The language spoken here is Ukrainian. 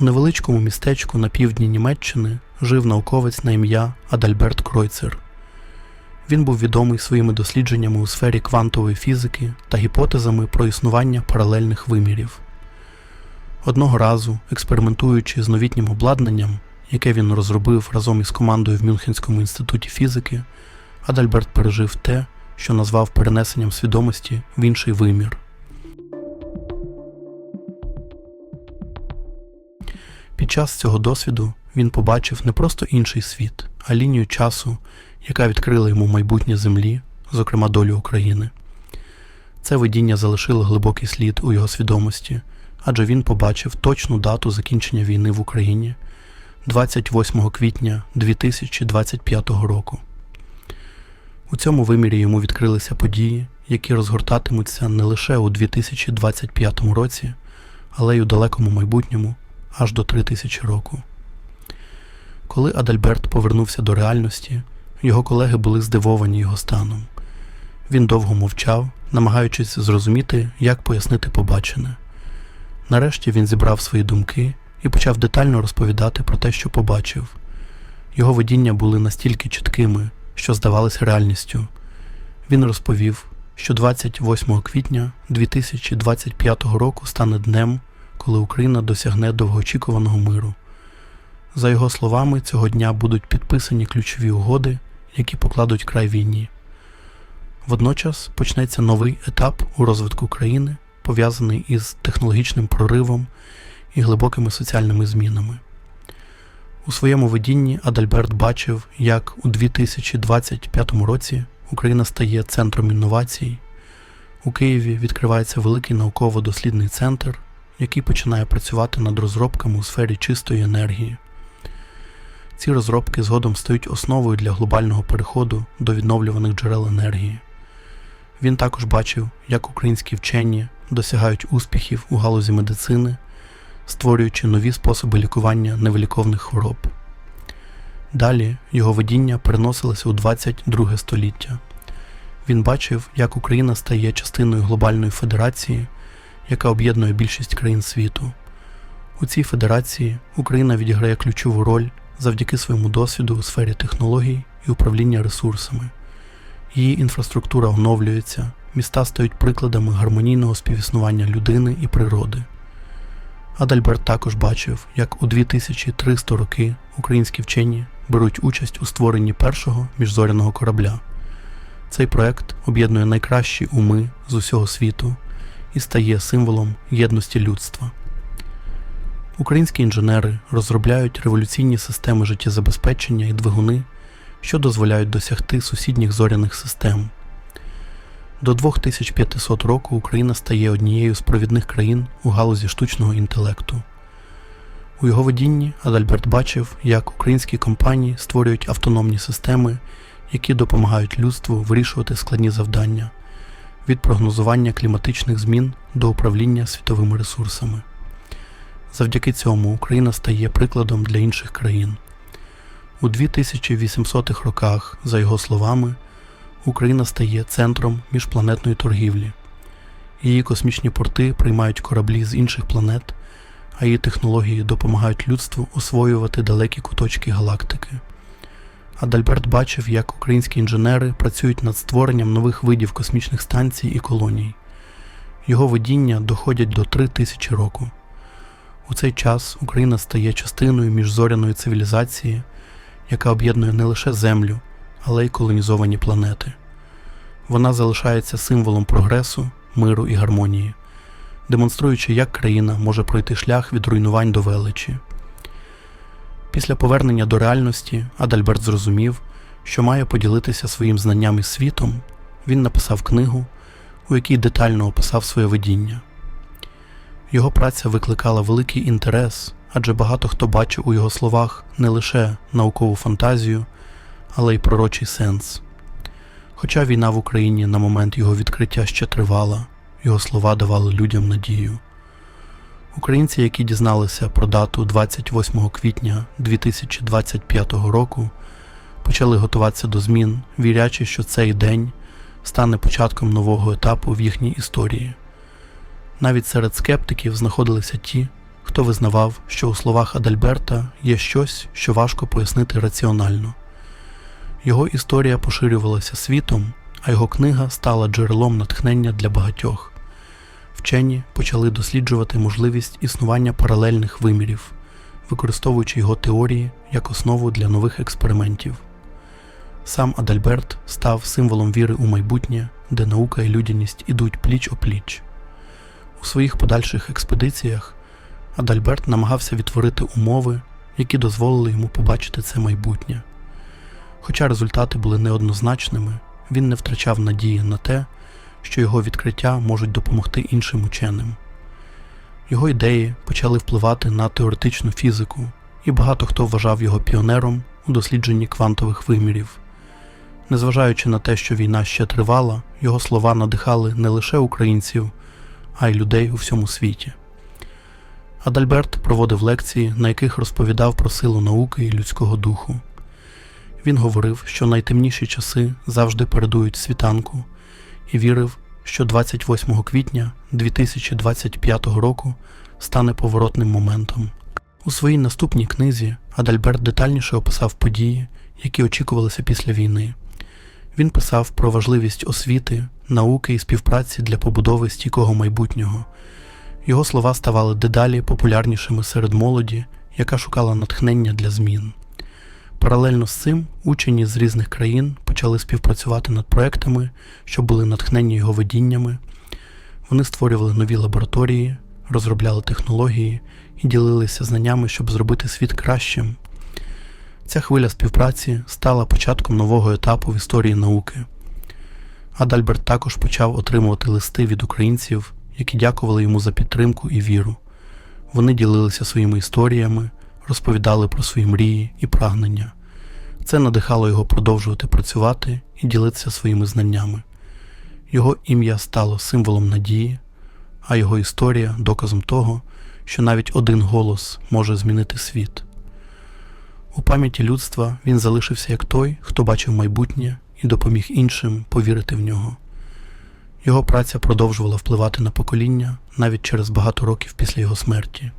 У невеличкому містечку на півдні Німеччини жив науковець на ім'я Адальберт Кройцер. Він був відомий своїми дослідженнями у сфері квантової фізики та гіпотезами про існування паралельних вимірів. Одного разу, експериментуючи з новітнім обладнанням, яке він розробив разом із командою в Мюнхенському інституті фізики, Адальберт пережив те, що назвав перенесенням свідомості в інший вимір. Під час цього досвіду він побачив не просто інший світ, а лінію часу, яка відкрила йому майбутнє землі, зокрема долю України. Це видіння залишило глибокий слід у його свідомості, адже він побачив точну дату закінчення війни в Україні 28 квітня 2025 року. У цьому вимірі йому відкрилися події, які розгортатимуться не лише у 2025 році, але й у далекому майбутньому аж до 3000 року. Коли Адальберт повернувся до реальності, його колеги були здивовані його станом. Він довго мовчав, намагаючись зрозуміти, як пояснити побачене. Нарешті він зібрав свої думки і почав детально розповідати про те, що побачив. Його видіння були настільки чіткими, що здавались реальністю. Він розповів, що 28 квітня 2025 року стане днем, коли Україна досягне довгоочікуваного миру. За його словами, цього дня будуть підписані ключові угоди, які покладуть край війні. Водночас почнеться новий етап у розвитку країни, пов'язаний із технологічним проривом і глибокими соціальними змінами. У своєму видінні Адальберт бачив, як у 2025 році Україна стає центром інновацій. У Києві відкривається великий науково-дослідний центр, який починає працювати над розробками у сфері чистої енергії. Ці розробки згодом стають основою для глобального переходу до відновлюваних джерел енергії. Він також бачив, як українські вчені досягають успіхів у галузі медицини, створюючи нові способи лікування невиліковних хвороб. Далі його видіння переносилося у 22 століття. Він бачив, як Україна стає частиною глобальної федерації, яка об'єднує більшість країн світу. У цій федерації Україна відіграє ключову роль завдяки своєму досвіду у сфері технологій і управління ресурсами. Її інфраструктура оновлюється, міста стають прикладами гармонійного співіснування людини і природи. Адальберт також бачив, як у 2300 роки українські вчені беруть участь у створенні першого міжзоряного корабля. Цей проект об'єднує найкращі уми з усього світу і стає символом єдності людства. Українські інженери розробляють революційні системи життєзабезпечення і двигуни, що дозволяють досягти сусідніх зоряних систем. До 2500 року Україна стає однією з провідних країн у галузі штучного інтелекту. У його видінні Адальберт бачив, як українські компанії створюють автономні системи, які допомагають людству вирішувати складні завдання від прогнозування кліматичних змін до управління світовими ресурсами. Завдяки цьому Україна стає прикладом для інших країн. У 2800-х роках, за його словами, Україна стає центром міжпланетної торгівлі. Її космічні порти приймають кораблі з інших планет, а її технології допомагають людству освоювати далекі куточки галактики. Адальберт бачив, як українські інженери працюють над створенням нових видів космічних станцій і колоній. Його видіння доходять до 3000 року. У цей час Україна стає частиною міжзоряної цивілізації, яка об'єднує не лише Землю, але й колонізовані планети. Вона залишається символом прогресу, миру і гармонії, демонструючи, як країна може пройти шлях від руйнувань до величі. Після повернення до реальності Адальберт зрозумів, що має поділитися своїм знанням із світом. Він написав книгу, у якій детально описав своє видіння. Його праця викликала великий інтерес, адже багато хто бачив у його словах не лише наукову фантазію, але й пророчий сенс. Хоча війна в Україні на момент його відкриття ще тривала, його слова давали людям надію. Українці, які дізналися про дату 28 квітня 2025 року, почали готуватися до змін, вірячи, що цей день стане початком нового етапу в їхній історії. Навіть серед скептиків знаходилися ті, хто визнавав, що у словах Адальберта є щось, що важко пояснити раціонально. Його історія поширювалася світом, а його книга стала джерелом натхнення для багатьох. Вчені почали досліджувати можливість існування паралельних вимірів, використовуючи його теорії як основу для нових експериментів. Сам Адальберт став символом віри у майбутнє, де наука і людяність ідуть пліч опліч. У своїх подальших експедиціях Адальберт намагався відтворити умови, які дозволили йому побачити це майбутнє. Хоча результати були неоднозначними, він не втрачав надії на те, що його відкриття можуть допомогти іншим ученим. Його ідеї почали впливати на теоретичну фізику, і багато хто вважав його піонером у дослідженні квантових вимірів. Незважаючи на те, що війна ще тривала, його слова надихали не лише українців, а й людей у всьому світі. Адальберт проводив лекції, на яких розповідав про силу науки і людського духу. Він говорив, що найтемніші часи завжди передують світанку, і вірив, що 28 квітня 2025 року стане поворотним моментом. У своїй наступній книзі Адальберт детальніше описав події, які очікувалися після війни. Він писав про важливість освіти, науки і співпраці для побудови стійкого майбутнього. Його слова ставали дедалі популярнішими серед молоді, яка шукала натхнення для змін. Паралельно з цим учені з різних країн почали співпрацювати над проектами, що були натхнені його видіннями. Вони створювали нові лабораторії, розробляли технології і ділилися знаннями, щоб зробити світ кращим. Ця хвиля співпраці стала початком нового етапу в історії науки. Адальберт також почав отримувати листи від українців, які дякували йому за підтримку і віру. Вони ділилися своїми історіями, розповідали про свої мрії і прагнення. Це надихало його продовжувати працювати і ділитися своїми знаннями. Його ім'я стало символом надії, а його історія доказом того, що навіть один голос може змінити світ. У пам'яті людства він залишився як той, хто бачив майбутнє і допоміг іншим повірити в нього. Його праця продовжувала впливати на покоління навіть через багато років після його смерті.